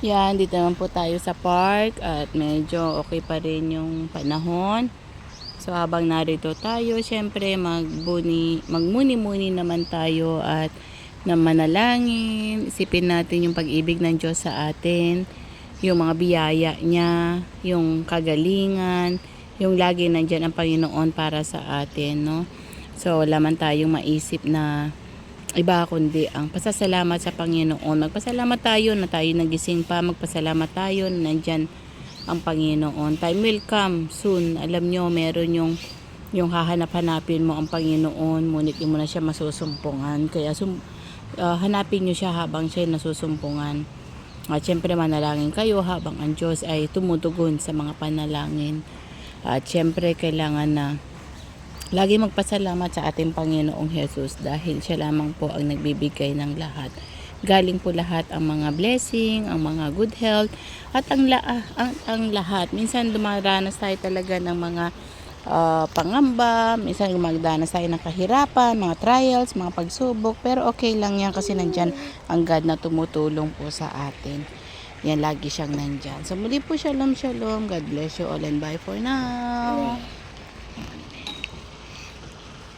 Yan, dito naman po tayo sa park at medyo okay pa rin yung panahon. So habang narito tayo, syempre magbuni, magmuni-muni naman tayo at na manalangin. Isipin natin yung pag-ibig ng Diyos sa atin, yung mga biyaya niya, yung kagalingan, yung lagi nandyan ang Panginoon para sa atin, no? So wala man tayong maisip na iba kundi ang pasasalamat sa Panginoon. Magpasalamat tayo na tayo nagising pa. Magpasalamat tayo na nandyan ang Panginoon. Time will come soon. Alam nyo, meron yung yung hahanap-hanapin mo ang Panginoon, ngunit hindi mo na siya masusumpungan. Kaya sum, ah, hanapin nyo siya habang siya nasusumpungan. At syempre manalangin kayo habang ang Diyos ay tumutugon sa mga panalangin. At syempre kailangan na Lagi magpasalamat sa ating Panginoong Jesus dahil siya lamang po ang nagbibigay ng lahat. Galing po lahat ang mga blessing, ang mga good health, at ang, la- ang, ang lahat. Minsan dumaranas tayo talaga ng mga ah, pangamba, minsan gumagdanas tayo ng kahirapan, mga trials, mga pagsubok, pero okay lang yan kasi nandyan ang God na tumutulong po sa atin. Yan, lagi siyang nandyan. So muli po, shalom, shalom. God bless you all and bye for now.